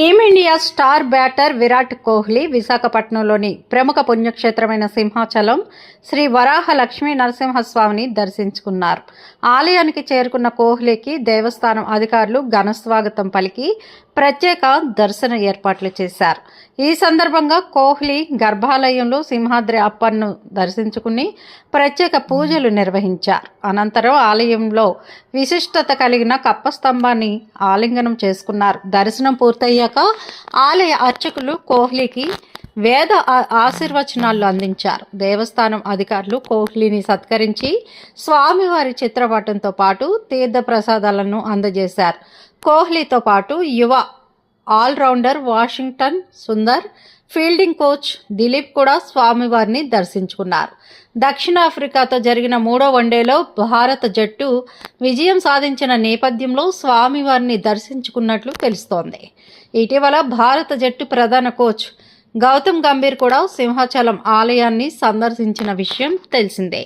Team India star batter Virat Kohli విశాఖపట్నంలోని ప్రముఖ పుణ్యక్షేత్రమైన సింహాచలం శ్రీ వరాహ లక్ష్మీ నరసింహస్వామిని దర్శించుకున్నారు. ఆలయానికి చేరుకున్న కోహ్లీకి దేవస్థానం అధికారులు ఘనస్వాగతం పలికి ప్రత్యేక దర్శన ఏర్పాట్లు చేశారు. ఈ సందర్భంగా కోహ్లీ గర్భాలయంలో సింహాద్రి అప్పన్ను దర్శించుకుని ప్రత్యేక పూజలు నిర్వహించారు. అనంతరం ఆలయంలో విశిష్టత కలిగిన కప్ప స్తంభాన్ని ఆలింగనం చేసుకున్నారు. దర్శనం పూర్తయ్యాక ఆలయ అర్చకులు కోహ్లీకి వేద ఆశీర్వచనాలు అందించారు. దేవస్థానం అధికారులు కోహ్లీని సత్కరించి స్వామివారి చిత్రపటంతో పాటు తీర్థ ప్రసాదాలను అందజేశారు. కోహ్లీతో పాటు యువ allrounder Washington Sundar fielding coach Dilip కూడా స్వామివారిని దర్శించుకున్నారు. దక్షిణాఫ్రికాతో జరిగిన మూడో వన్డేలో భారత జట్టు విజయం సాధించిన నేపథ్యంలో స్వామివారిని దర్శించుకున్నట్లు తెలుస్తోంది. ఇటీవల భారత జట్టు ప్రధాన కోచ్ గౌతమ్ గంభీర్ కూడా సింహాచలం ఆలయాన్ని సందర్శించిన విషయం తెలిసిందే.